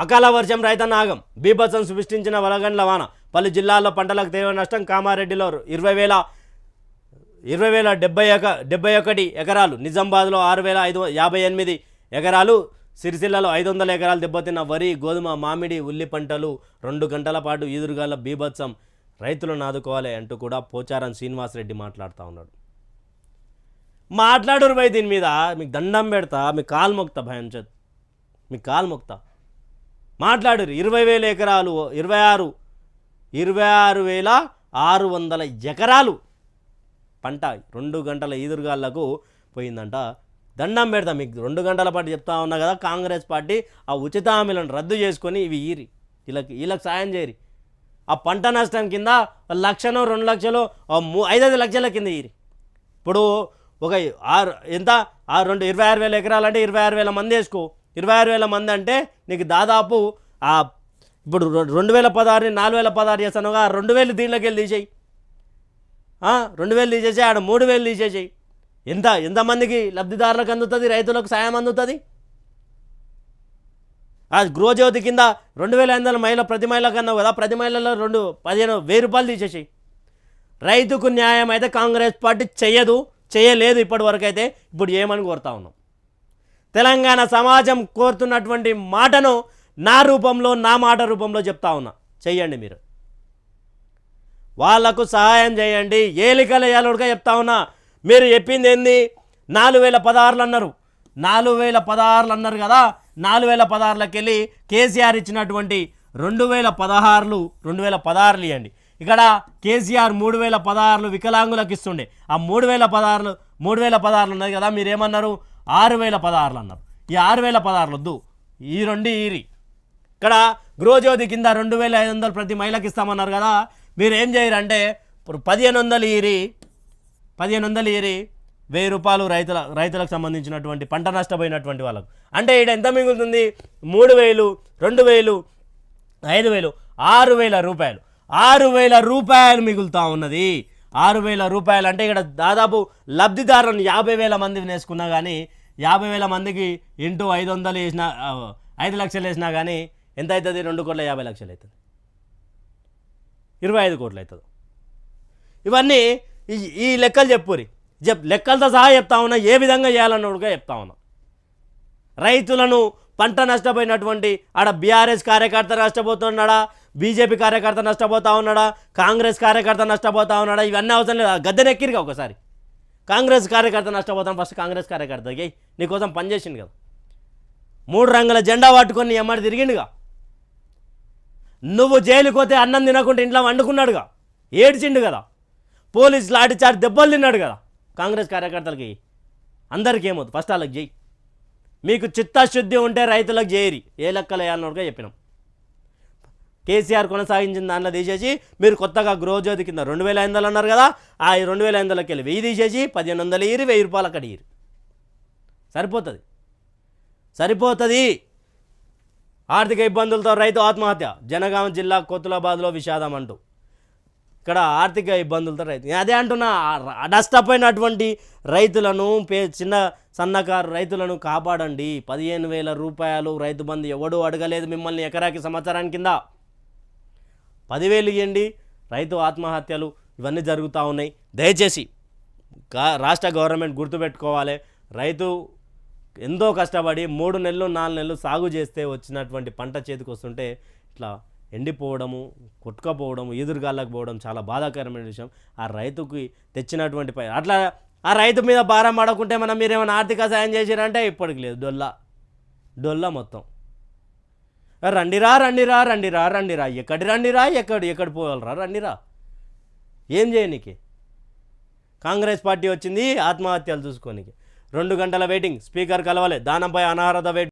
అకాల వర్షం రైతనాగం బీభత్సం సృష్టించిన వలగండ్ల వాన. పలు జిల్లాల్లో పంటలకు తీవ్ర నష్టం. కామారెడ్డిలో ఇరవై వేల ఇరవై వేల డెబ్బై ఒక డెబ్బై ఒకటి ఎకరాలు. నిజామాబాద్లో ఆరు వేల ఐదు యాభై ఎనిమిది ఎకరాలు. సిరిసిల్లలో ఐదు వందల ఎకరాలు దెబ్బతిన్న వరి గోధుమ మామిడి ఉల్లి పంటలు రెండు గంటల పాటు ఈదురుగాల బీభత్సం. రైతులను ఆదుకోవాలి అంటూ కూడా పోచారం శ్రీనివాసరెడ్డి మాట్లాడుతూ ఉన్నాడు. మాట్లాడరు భయ్ దీని మీద. మీకు దండం పెడతా. మీ కాలు మొక్తా భయం చేత. మీ కాలు మొక్తా. మాట్లాడారు. ఇరవై వేల ఎకరాలు ఇరవై ఆరు ఇరవై ఆరు వేల ఆరు వందల ఎకరాలు పంట రెండు గంటల ఈదురుగాళ్ళకు పోయిందంట. దండం పెడతాం మీకు. రెండు గంటల పాటు చెప్తా ఉన్నా కదా కాంగ్రెస్ పార్టీ ఆ ఉచిత హామీలను రద్దు చేసుకొని ఇవి ఈరి. వీళ్ళకి వీళ్ళకి సాయం చేయరి ఆ పంట నష్టం కింద లక్షను రెండు లక్షలు ఆ మూ- ఐదైదు లక్షల కింద ఈరి. ఇప్పుడు ఒక ఆరు ఎంత? ఆ రెండు ఇరవై ఆరు వేల ఎకరాలు అంటే ఇరవై ఆరు వేల మంది వేసుకో. ఇరవై ఆరు వేల మంది అంటే నీకు దాదాపు ఆ ఇప్పుడు రెండు వేల పదహారు నాలుగు వేల పదహారు చేస్తానుగా రెండు వేలు దీనిలోకి వెళ్ళి తీసేయి రెండు వేలు తీసేసి ఆడ మూడు వేలు తీసేసేయి. ఎంత ఎంతమందికి లబ్ధిదారులకు అందుతుంది రైతులకు సాయం అందుతుంది? ఆ గృహజ్యోతి కింద రెండు వేల ఐదు వందల మహిళ ప్రతి మహిళకు అన్నావు కదా ప్రతి మహిళలో రెండు పదిహేను వెయ్యి రూపాయలు తీసేసేయి. రైతుకు న్యాయం అయితే కాంగ్రెస్ పార్టీ చేయదు చేయలేదు ఇప్పటి వరకు అయితే ఇప్పుడు ఏమని కోరుతా ఉన్నాం? తెలంగాణ సమాజం కోరుతున్నటువంటి మాటను నా రూపంలో నా మాట రూపంలో చెప్తా ఉన్నా. చెయ్యండి మీరు. వాళ్ళకు సహాయం చేయండి. ఏలికల ఏలుడుగా చెప్తా ఉన్నా. మీరు చెప్పింది ఏంది? నాలుగు వేల పదహారులు అన్నారు. నాలుగు వేల పదహారులు అన్నారు కదా. నాలుగు వేల పదహారులకు వెళ్ళి కేసీఆర్ ఇచ్చినటువంటి రెండు వేల పదహారులు రెండు వేల పదహారులు ఇవ్వండి ఇక్కడ కేసీఆర్ మూడు వేల పదహారులు వికలాంగులకు ఇస్తుండే. ఆ మూడు వేల పదహారులు మూడు వేల పదహారులు ఉన్నది కదా మీరేమన్నారు? ఆరు వేల పదహారులు అన్నారు. ఈ ఆరు వేల పదహారులు వద్దు ఈ రెండు ఈరి. ఇక్కడ గృహజ్యోతి కింద రెండు వేల ఐదు వందలు ప్రతి మహిళకి ఇస్తామన్నారు కదా. మీరు ఏం చేయరంటే ఇప్పుడు పదిహేను వందలు ఈరి పదిహేను వందలు ఈరి వెయ్యి రూపాయలు రైతుల రైతులకు సంబంధించినటువంటి పంట నష్టపోయినటువంటి వాళ్ళకు. అంటే ఇక్కడ ఎంత మిగులుతుంది? మూడు వేలు రెండు వేలు ఐదు వేలు ఆరు వేల రూపాయలు. ఆరు వేల రూపాయలు మిగులుతా ఉన్నది. ఆరు వేల రూపాయలు అంటే ఇక్కడ దాదాపు లబ్ధిదారులను యాభై వేల మందిని వేసుకున్నా కానీ యాభై వేల మందికి ఇంటూ ఐదు వందలు వేసిన ఐదు లక్షలు వేసినా కానీ ఎంత అవుతుంది రెండు కోట్ల యాభై లక్షలు అవుతుంది ఇరవై ఐదు కోట్లు అవుతుంది ఇవన్నీ ఈ ఈ లెక్కలు చెప్పురి. చెప్ లెక్కలతో సహా చెప్తా ఉన్నా ఏ విధంగా చేయాలన్నట్టుగా చెప్తా ఉన్నా. రైతులను పంట నష్టపోయినటువంటి ఆడ బీఆర్ఎస్ కార్యకర్త నష్టపోతున్నాడా? బీజేపీ కార్యకర్త నష్టపోతా ఉన్నాడా? కాంగ్రెస్ కార్యకర్త నష్టపోతా ఉన్నాడా? ఇవన్నీ అవసరం లేదు? గద్దెనెక్కిరిగా ఒకసారి. కాంగ్రెస్ కార్యకర్త నష్టపోతాం ఫస్ట్ కాంగ్రెస్ కార్యకర్త. నీకోసం పనిచేసిండు కదా. మూడు రంగుల జెండా పట్టుకొని ఎమ్మడి తిరిగిండుగా. నువ్వు జైలుకి పోతే అన్నం తినకుండా ఇంట్లో వండుకున్నాడుగా. ఏడ్చిండు కదా. పోలీస్ లాఠీ చార్జ్ దెబ్బలు తిన్నాడు కదా. కాంగ్రెస్ కార్యకర్తలకి అందరికీ ఏమవుతుంది ఫస్ట్ వాళ్ళకి చేయి మీకు చిత్తశుద్ధి ఉంటే రైతులకు చేయరి ఏ లెక్కలు వేయాలన్నట్టుగా చెప్పినాం. కేసీఆర్ కొనసాగించిన దాంట్లో తీసేసి మీరు కొత్తగా గృహజ్యోతి కింద రెండు వేల ఐదు అన్నారు కదా ఆ రెండు వేల ఐదు వెళ్ళి వెయ్యి తీసేసి పదిహేను వందలు ఇరు వెయ్యి రూపాయలు అక్కడ ఇరు సరిపోతుంది. సరిపోతుంది. ఆర్థిక ఇబ్బందులతో రైతు ఆత్మహత్య. జనగామ జిల్లా కొత్తులాబాద్లో విషాదం అంటూ. ఇక్కడ ఆర్థిక ఇబ్బందులతో రైతు. అదే అంటున్నా ఆ నష్టపోయినటువంటి రైతులను పే చిన్న సన్నకారు రైతులను కాపాడండి. పదిహేను వేల రూపాయలు రైతు బంధు ఎవడూ అడగలేదు మిమ్మల్ని ఎకరాకి సంవత్సరానికి కింద. పదివేలు ఇవ్వండి రైతు ఆత్మహత్యలు ఇవన్నీ జరుగుతూ ఉన్నాయి. దయచేసి రాష్ట్ర గవర్నమెంట్ గుర్తుపెట్టుకోవాలి. రైతు ఎంతో కష్టపడి మూడు నెలలు నాలుగు నెలలు సాగు చేస్తే వచ్చినటువంటి పంట చేతికి వస్తుంటే ఇట్లా ఎండిపోవడము కొట్టుకపోవడము ఎదురుగాళ్ళకు పోవడం చాలా బాధాకరమైన విషయం. ఆ రైతుకి తెచ్చినటువంటి పై అట్లా ఆ రైతు మీద భారం పడకుంటే మనం మీరేమైనా ఆర్థిక సాయం చేసిరంటే ఇప్పటికి లేదు. డొల్లా. డొల్లా మొత్తం. రండిరా రండిరా రండిరా రండిరా. ఎక్కడి రండిరా ఎక్కడి ఎక్కడ పోగలరా రండిరా. ఏం చేయనీకి కాంగ్రెస్ పార్టీ వచ్చింది ఆత్మహత్యలు చూసుకోనికి రెండు గంటల వెయిటింగ్ స్పీకర్ కలవలే దానంపై అనారత వెయిట్